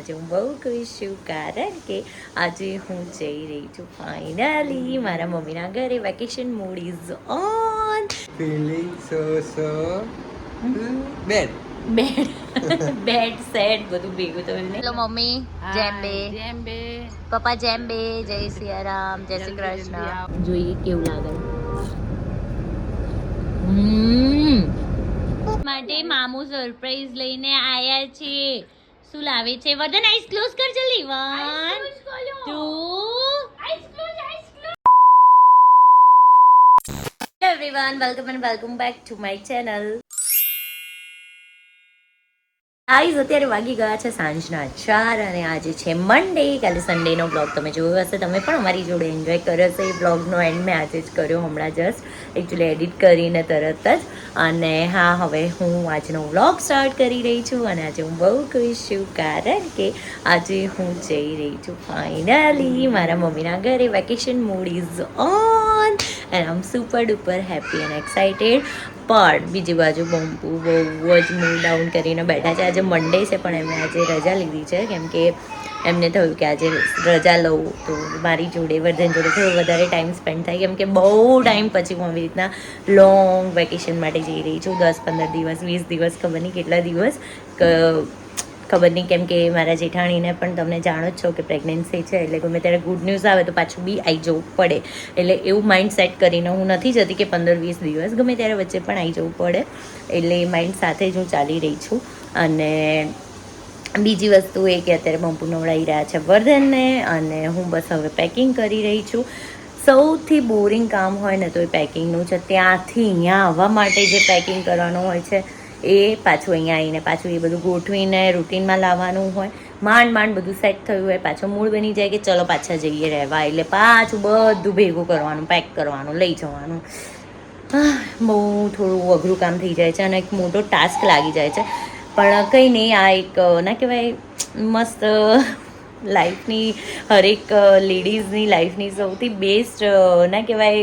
આજે હું બહુ ખુશ છું કારણ કે આજે હું જઈ રહી છું ફાઇનલી મારા મમ્મીના ઘરે vacation mood is on feeling so so bad bad bad set બધું ભેગું તો એમને હેલો મમ્મી. જેમ્બે જેમ્બે પપ્પા જેમ્બે જય સિયારામ જય શ્રી કૃષ્ણ. જોઈએ કેવું લાગે. માટે મામુ સરપ્રાઈઝ લઈને આયા છે. શું લાવે છે? વદન આઈસ ક્લોઝ કર જલ્દી. One two everyone welcome and welcome back to my channel eyes અત્યારે વાગી ગયા છે સાંજના ચાર અને આજે છે મંડે કાલે સન્ડેનો બ્લોગ તમે જોયો હશે. તમે પણ અમારી જોડે એન્જોય કર્યો હશે એ બ્લોગનો એન્ડ મેં આજે જ કર્યો હમણાં જસ્ટ એકચ્યુઅલી એડિટ કરીને તરત જ. અને હા, હવે હું આજનો વ્લોગ સ્ટાર્ટ કરી રહી છું અને આજે હું બહુ ખુશ છું કારણ કે આજે હું જઈ રહી છું ફાઇનલી મારા મમ્મીના ઘરે vacation mood is on and I'm super duper happy and excited પણ બીજી બાજુ બમ્પુ બહુ જ મૂડ ડાઉન કરીને બેઠા છે. આજે મંડે છે, પણ એમણે આજે રજા લીધી છે. કેમ કે એમને થયું કે આજે રજા લઉં તો મારી જોડે, વર્ધન જોડે થોડો વધારે ટાઈમ સ્પેન્ડ થાય. કેમ કે બહુ ટાઈમ પછી હું આવી રીતના લોંગ વેકેશન માટે જઈ રહી છું. દસ, પંદર દિવસ, વીસ દિવસ, ખબર નહીં કેટલા દિવસ. ખબર નહીં કેમ કે મારા જેઠાણીને પણ તમને જાણો જ છો કે પ્રેગ્નન્સી છે, એટલે ગમે ત્યારે ગુડ ન્યૂઝ આવે તો પાછું બી આવી જવું પડે. એટલે એવું માઇન્ડ સેટ કરીને હું નથી જતી કે પંદર, વીસ દિવસ, ગમે ત્યારે વચ્ચે પણ આવી જવું પડે. એટલે એ માઇન્ડ સાથે જ હું ચાલી રહી છું. અને બીજી વસ્તુ એ કે અત્યારે બંપુ નવડાવી રહ્યા છે વર્ધનને અને હું બસ હવે પેકિંગ કરી રહી છું. સૌથી બોરિંગ કામ હોય ને તો એ પેકિંગનું છે. ત્યાંથી અહીંયા આવવા માટે જે પેકિંગ કરવાનું હોય છે, એ પાછું અહીંયા આવીને પાછું એ બધું ગોઠવીને રૂટીનમાં લાવવાનું હોય. માંડ માંડ બધું સેટ થયું હોય, પાછું મૂળ બની જાય કે ચલો પાછા જઈએ રહેવા. એટલે પાછું બધું ભેગું કરવાનું પેક કરવાનું, લઈ જવાનું. બહુ થોડું અઘરું કામ થઈ જાય છે અને એક મોટો ટાસ્ક લાગી જાય છે. પણ કંઈ નહીં, આ એક, ના કહેવાય, મસ્ત લાઈફની હરેક લેડીઝની લાઈફની સૌથી બેસ્ટ ના કહેવાય,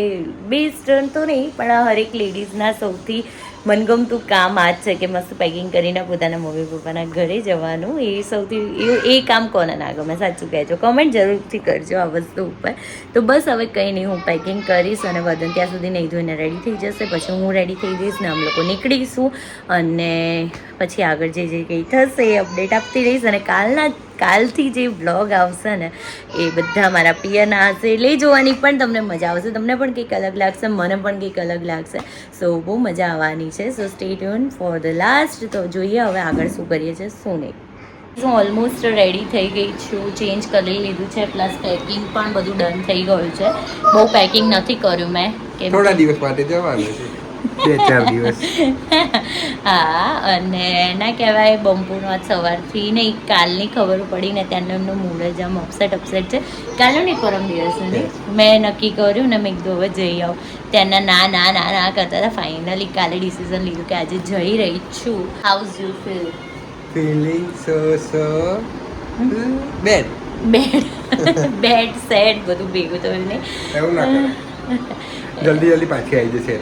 બેસ્ટ તો નહીં, પણ હરેક લેડીઝના સૌથી મનગમતું કામ આ જ છે કે મસ્ત પેકિંગ કરીને પોતાના મમ્મી પપ્પાના ઘરે જવાનું. એ સૌથી, એ એ કામ કોને ના ગમે, સાચું કહેજો. કમેન્ટ જરૂરથી કરજો આ વસ્તુ ઉપર. તો બસ હવે કંઈ નહીં, હું પેકિંગ કરીશ અને વદન ત્યાં સુધી નહીં ધોઈને રેડી થઈ જશે. પછી હું રેડી થઈ જઈશ ને અમે લોકો નીકળીશું. અને પછી આગળ જે જે કંઈ થશે એ અપડેટ આપતી રહીશ. અને કાલના કાલથી જે બ્લોગ આવશે ને એ બધા મારા પિયરના હશે. એટલે જોવાની પણ તમને મજા આવશે. તમને પણ કંઈક અલગ લાગશે મને પણ કંઈક અલગ લાગશે. સો બહુ મજા આવવાની છે. So stay tune for the last તો જોઈએ હવે આગળ શું કરીએ છીએ શું નહીં. હું ઓલમોસ્ટ રેડી થઈ ગઈ છું. ચેન્જ કરી લીધું છે પ્લસ પેકિંગ પણ બધું ડન થઈ ગયું છે. બહુ પેકિંગ નથી કર્યું મેં. થોડા દિવસ માટે જવાનું છે. બે ચાર દિવસ. હા અને ના કહેવાય બંપુનો આજ સવારથી નહીં કાલની ખબર પડી ને ત્યાંનો એમનો મૂડ જ આમ અપસેટ અપસેટ છે. કાલનો નહીં પરમ દિવસ નહીં. મેં નક્કી કર્યું ને મેં કીધું હવે જઈ આવું. ત્યાંના ના ના ના ના કરતા હતા. ફાઇનલી કાલે ડિસિઝન લીધું કે આજે જઈ રહી છું. How's you feel feeling so so bad bad bad set બધું ભેગું તો એમને એવું ના જલ્દી જલ્દી પાછી આવી જશે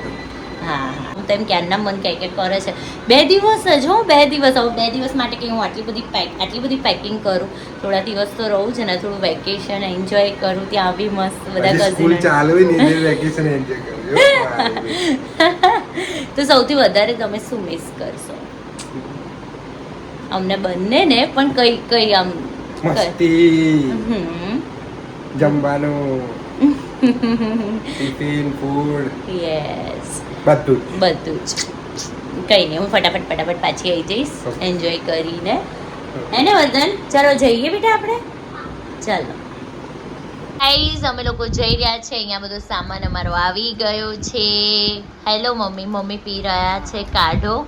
એ તો હા હા હું ક્યારના મન કહે ક્યાંક કરે છે. બે દિવસ જ હો બે દિવસ. હવે બે દિવસ માટે કે હું આટલી બધી પેક આટલી બધી પેકિંગ કરું. થોડા દિવસ તો રહું છે ને થોડું વેકેશન એન્જોય કરું ત્યાં આવી મસ્ત બધા કઝિન ચાલુ વેકેશન એન્જોય તો સૌથી વધારે તમે શું મિસ કરશો? અમને બંને ને પણ કઈ કઈ આમ મસ્તી. જમવાનું. ટિફિન ફૂડ યસ બધું બધું જ. કઈ નહીં હું ફટાફટ ફટાફટ પાછી આવી જઈશ. એન્જોય કરીને. એને વદન? ચાલો જઈએ બેટા આપણે? ચાલો. ગાઈઝ અમે લોકો જઈ રહ્યા છે. અહીંયા બધો સામાન અમારો આવી ગયો છે. Hello mummy. મમ્મી પી રહ્યા છે કાઢો.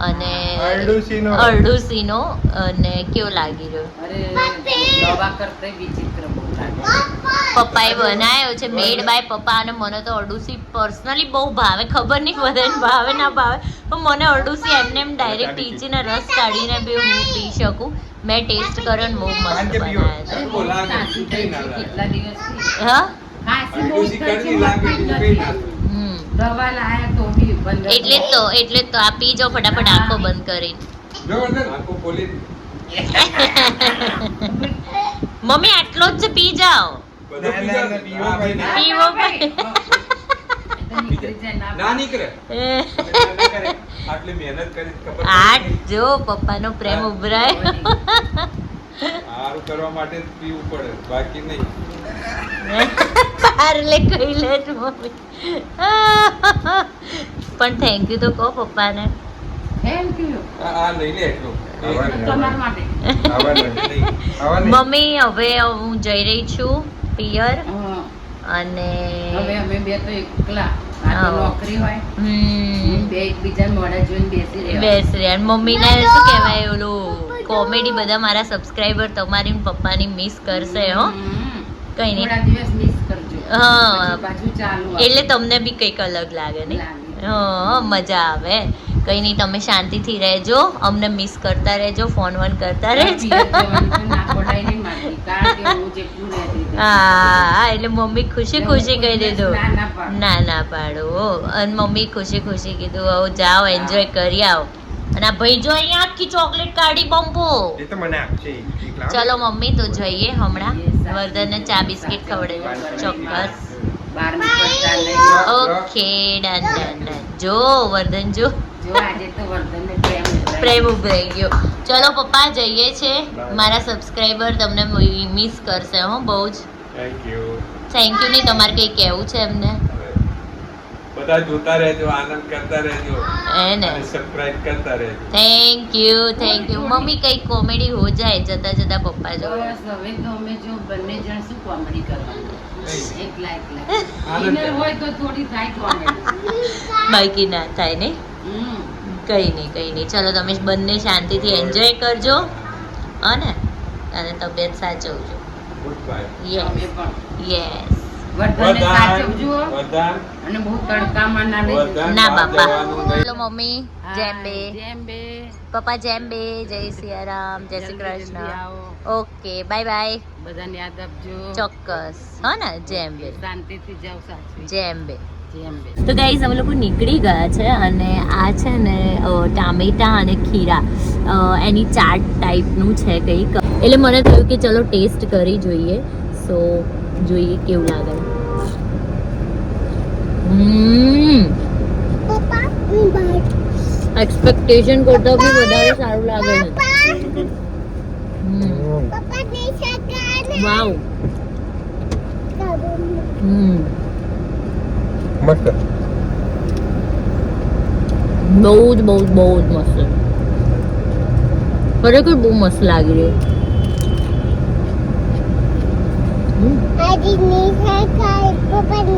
અને અરડુસીનો. અરડુસીનો. અને કેવો લાગી રહ્યો? અરે પપ્પાએ બનાવ્યો છે મેડ બાય પપ્પા અને મને તો અડુસી પર્સનલી બહુ ભાવે ખબર નહીં બધાને ભાવે ના ભાવે પણ મને અડુસી એમને એમ ડાયરેક્ટ ટીચીને રસ કાઢીને બી હું પી શકું. મેં ટેસ્ટ કર્યો ને બહુ મસ્ત બનાવ્યો એટલે જ તો એટલે જ તો આ પી જાઓ ફટાફટ આંખો બંધ કરી મમ્મી આટલો જ પી જાઓ. ના, ના. ના, પીવો ના ના નીકળે. એ, ના કરે. આટલી મહેનત કરી ખબર આટ જો પપ્પાનો પ્રેમ ઉભરાય. સારું કરવા માટે પીવું પડે બાકી નહીં. પાર્લે કહી લે તું મમ્મી. પણ થેન્ક યુ તો કહો પપ્પાને. થેન્ક યુ આ લઈ લે એટલું. તમારા માટે. નહીં. મમ્મી હવે હું જઈ રહી છું પિયર અને હવે અમે બે તો એકલા આ તો હા. નોકરી હોય બે એકબીજાને મોઢા જોઈને બેસી રહેવા. બેસ રે અને મમ્મીને શું કહેવાય ઓલું કોમેડી બધા મારા સબસ્ક્રાઈબર તમારી પપ્પાની મિસ કરશે હો. કઈ નહીં દિવસ મિસ કરજો હા. પછી પાછું ચાલુ એટલે તમને બી કંઈક અલગ લાગે ને લાગે. હા મજા આવે. કઈ નહીં તમે શાંતિથી રહેજો. અમને મિસ કરતા રહેજો ફોન વન કરતા રહેજો. હું એટલે મમ્મી ખુશી ખુશી કહી દીધું. ના ના પાડો. અને મમ્મી ખુશી ખુશી કીધું આવો જાઓ એન્જોય કરી આવો. અને આ ભાઈ જો અહીંયા આખી ચોકલેટ કાઢી બમ્પો. ચલો મમ્મી તો જઈએ હમણાં. વર્ધનને ચા બિસ્કિટ ખવડાવી. ચોક્કસ. બહાર નીકળતા નહીં. Okay done done done. જો વર્ધન જો. જો આજે તો વર્ધનને પ્રેમ પ્રેમ ઉભરાઈ ગયો. ચલો પપ્પા જઈએ છે. મારા સબસ્ક્રાઈબર તમને મિસ કરશે હો બહુ જ. થેન્ક યુ નહીં તમારે કંઈ કહેવું છે એમને? બધા જોતા રહેજો આનંદ કરતા રહેજો. એને. સબસ્ક્રાઇબ કરતા રહેજો. Thank you thank you mummy કઈ કોમેડી હો જાય જતા જતા પપ્પા જો બસ હવે તો અમે જો બંને જણ શું કોમેડી કરવાનું? એકલા થાય. હોય તો થોડી થાય કોમેડી. બાકી ના થાય ને? હમ. કઈ નહીં કઈ નહીં ચલો તમે બંને શાંતિથી એન્જોય કરજો. અને અને તબિયત સાચવજો. ગુડ બાય યસ યસ અને બહુ તડકામાં ના લઈ ના બાપા. Hello mummy. જેમ બે જેમ બે પપ્પા જેમ બે જય સિયારામ જય Shri Krishna. Okay bye bye. બધાને યાદ આપજો ચોક્કસ. હા ને? જેમ બે શાંતિથી જાવ સાચવી. જેમ બે બે તો ગાઈઝ અમે લોકો નીકળી ગયા છે અને આ છે ને ટામેટા અને ખીરા. એની ચાટ ટાઈપનું છે કંઈક. એટલે મને થયું કે ચલો ટેસ્ટ કરી જોઈએ. સો જોઈએ કેવું લાગે. એક્સપેક્ટેશન કરતા બી વધારે સારું લાગે છે વાવ મસ્ત બહુ જ બહુ જ બહુ જ મસ્ત. ખરેખર બહુ મસ્ત લાગી રહ્યું.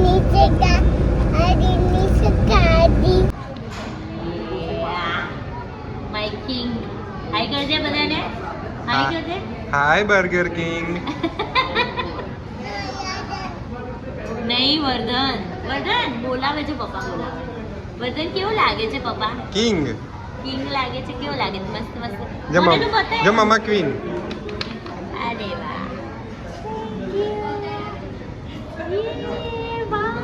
નીચે કિંગ હાય કરજે બધાને. હાય હા. કરજે. હાય બર્ગર કિંગ નહીં વર્ધન. વર્ધન બોલાવે છે પપ્પા બોલાવે. વર્ધન કેવું લાગે છે પપ્પા? કિંગ કિંગ લાગે છે કેવું લાગે છે? મસ્ત મસ્ત. જો મમ્મા ક્વીન અરે વાહ યે, વાહ.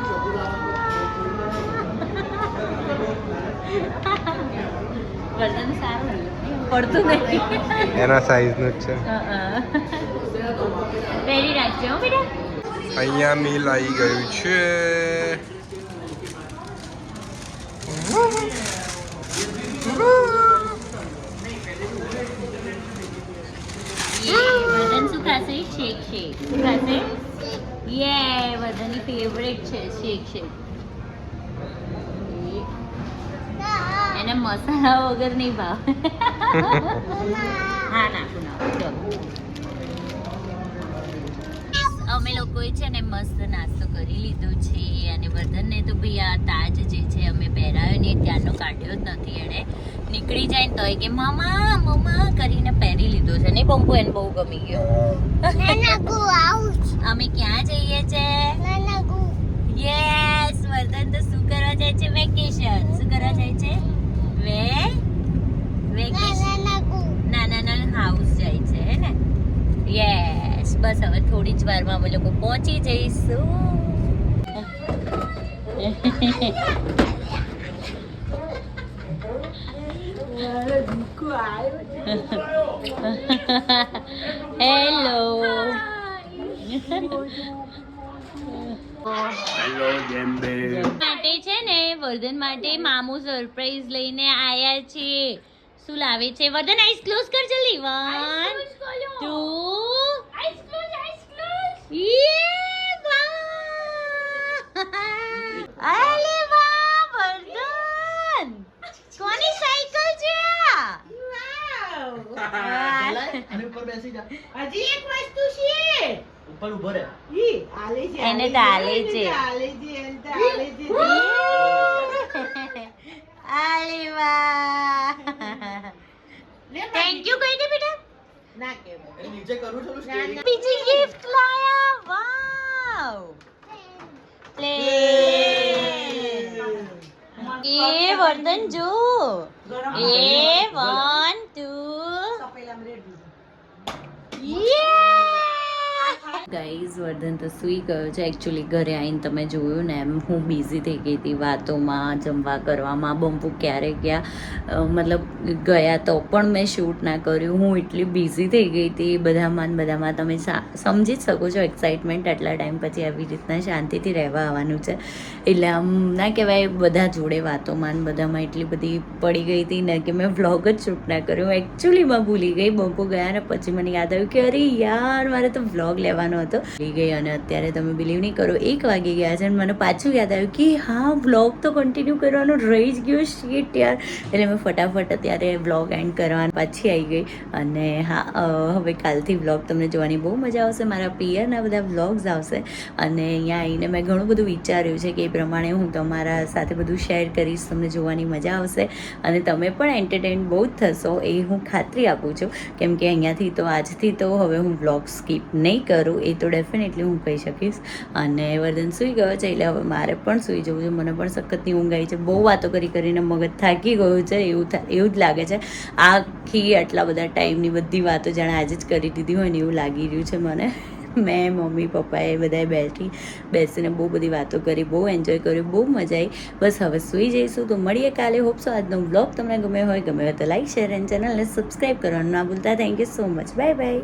વર્ધન સારું પડતું નહીં. એના સાઈઝનું જ છે. પહેરી રાખજો બેટા. અહીંયા મિલ આવી ગયું છે. વર્ધન શું ખાશે? શેક શેક. શું ખાશે? યે વર્ધનની ફેવરેટ છે શેક શેક. એને મસાલા વગર નહીં ભાવ. હા નાખું નાખું અમે લોકોએ છે ને મસ્ત નાસ્તો કરી લીધો છે અને વર્ધનને તો ભાઈ આ તાજ જે છે અમે પહેરાયો ને ત્યાંનો કાઢ્યો જ નથી એણે. નીકળી જાય ને તો કે મામા મમા કરીને પહેરી લીધો છે. નહીં પંપુ એને બહુ ગમી ગયો. અમે ક્યાં જઈએ છે? યસ વર્ધન તો શું કરવા જાય છે? વેકેશન શું કરવા જાય છે? વે નાના નાના હાઉસ જાય છે હે ને? યસ બસ હવે થોડી જ વારમાં અમે લોકો પહોંચી જઈશું. હેલો માટે છે ને, વર્ધન માટે મામુ સરપ્રાઈઝ લઈને આયા છે. શું લાવે છે? વર્ધન આઈસ ક્લોઝ કર જલ્દી. One two eyes close eyes close યે વાહ અરે વાહ વર્ધન કોની સાયકલ છે આ વાહ. આની ઉપર બેસી જા હજી એક વસ્તુ છે ઉપર ઊભો રહે ઈ, આલે છે, એને આલે છે, થેન્ક યુ કહી દે બેટા ના કહેવાય. નીચે કરું છું બીજી ગિફ્ટ લાયા વાવ પ્લે એ વર્ધન જો એ વન ટુ ગાઈઝ વર્ધન તો સૂઈ ગયો છે. એકચ્યુઅલી ઘરે આવીને તમે જોયું ને એમ હું બિઝી થઈ ગઈ હતી વાતોમાં, જમવા કરવામાં બંપુ ક્યારે ગયા. મતલબ ગયા તો પણ મેં શૂટ ના કર્યું. હું એટલી બિઝી થઈ ગઈ હતી. બધામાં ને બધામાં તમે સમજી જ શકો છો એક્સાઇટમેન્ટ આટલા ટાઈમ પછી આવી રીતના શાંતિથી રહેવા આવવાનું છે. એટલે આમ ના કહેવાય, બધા જોડે વાતોમાં બધામાં એટલી બધી પડી ગઈ હતી ને કે મેં વ્લોગ જ શૂટ ના કર્યું. એકચ્યુઅલીમાં ભૂલી ગઈ બંપુ ગયા ને પછી મને યાદ આવ્યું કે અરે યાર, મારે તો વ્લોગ લેવાનો હતો. ભૂલી ગઈ અને અત્યારે તમે બિલીવ નહીં કરો, એક વાગી ગયા છે અને મને પાછું યાદ આવ્યું કે હા વ્લોગ તો કન્ટિન્યુ કરવાનો રહી જ ગયો શીટ યાર. એટલે મેં ફટાફટ અત્યારે વ્લોગ એન્ડ કરવાનું પાછી આવી ગઈ. અને હા હવે કાલથી વ્લોગ તમને જોવાની બહુ મજા આવશે, મારા પિયરના બધા વ્લોગ્સ આવશે. અને અહીંયા આવીને મેં ઘણું બધું વિચાર્યું છે કે એ પ્રમાણે હું તમારા સાથે બધું શેર કરીશ, તમને જોવાની મજા આવશે. અને તમે પણ એન્ટરટેન બહુ જ થશો, એ હું ખાતરી આપું છું. કેમ કે અહીંયાથી તો આજથી તો હવે હું વ્લોગ સ્કીપ નહીં કરું, એ તો ડેફિનેટલી હું કહી શકીશ. અને વર્ધન સૂઈ ગયો છે, એટલે હવે મારે પણ સૂઈ જવું છે. મને પણ સખતની ઊંઘ આવી છે. બહુ વાતો કરી કરીને મગજ થાકી ગયું છે, એવું થાય એવું જ લાગે છે. આખી આટલા બધા ટાઈમની બધી વાતો જાણે આજે જ કરી દીધી હોય ને એવું લાગી રહ્યું છે મને. મેં, મમ્મી, પપ્પાએ બધાએ બેઠી, બેસીને બહુ બધી વાતો કરી, બહુ એન્જોય કર્યું, બહુ મજા આવી. બસ હવે સૂઈ જઈશું તો મળીએ કાલે. હોપસો આજનો બ્લોગ તમને ગમે હોય. ગમે હોય તો લાઈક શેર એન્ડ ચેનલને સબસ્ક્રાઈબ કરવાનું ના ભૂલતા. Thank you so much bye bye